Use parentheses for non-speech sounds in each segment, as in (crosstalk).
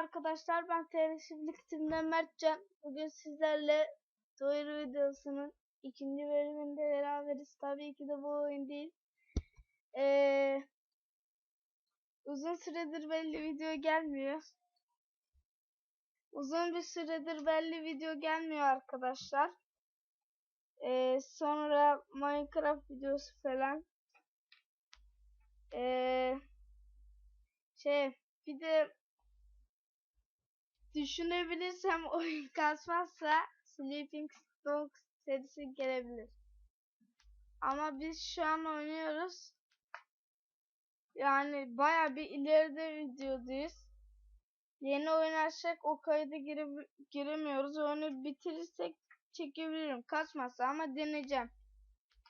arkadaşlar ben TRS'lik timden Mertcan. Bugün sizlerle duyuru videosunun ikinci bölümünde beraberiz. Tabii ki de bu oyun değil. Ee, uzun süredir belli video gelmiyor. Uzun bir süredir belli video gelmiyor arkadaşlar. Ee, sonra Minecraft videosu falan. Ee, şey bir de düşünebilirsem oyun (laughs) kasmazsa Sleeping Dogs serisi gelebilir. Ama biz şu an oynuyoruz. Yani baya bir ileride videodayız. Yeni oyun açacak o kayda gire, giremiyoruz. Oyunu bitirirsek çekebilirim. Kaçmazsa ama deneyeceğim.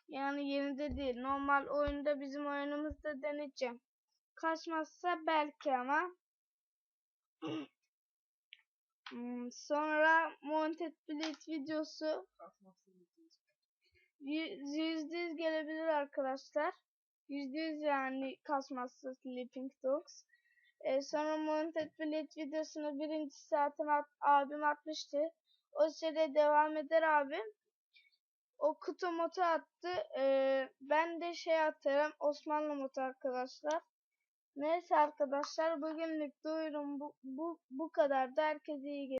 Yani yerinde değil. Normal oyunda bizim oyunumuzda deneyeceğim. Kaçmazsa belki ama. (clears throat) Hmm, sonra Monted Blade videosu yüzde yüz gelebilir arkadaşlar. Yüzde yüz yani kasmazsa Sleeping Dogs. Ee, sonra Monted Blade videosunu birinci saatine at, abim atmıştı. O sırada devam eder abim. O kutu motu attı. Ee, ben de şey atarım. Osmanlı motu arkadaşlar. Neyse arkadaşlar bugünlük duyurum bu, bu, bu kadar da herkese iyi geceler.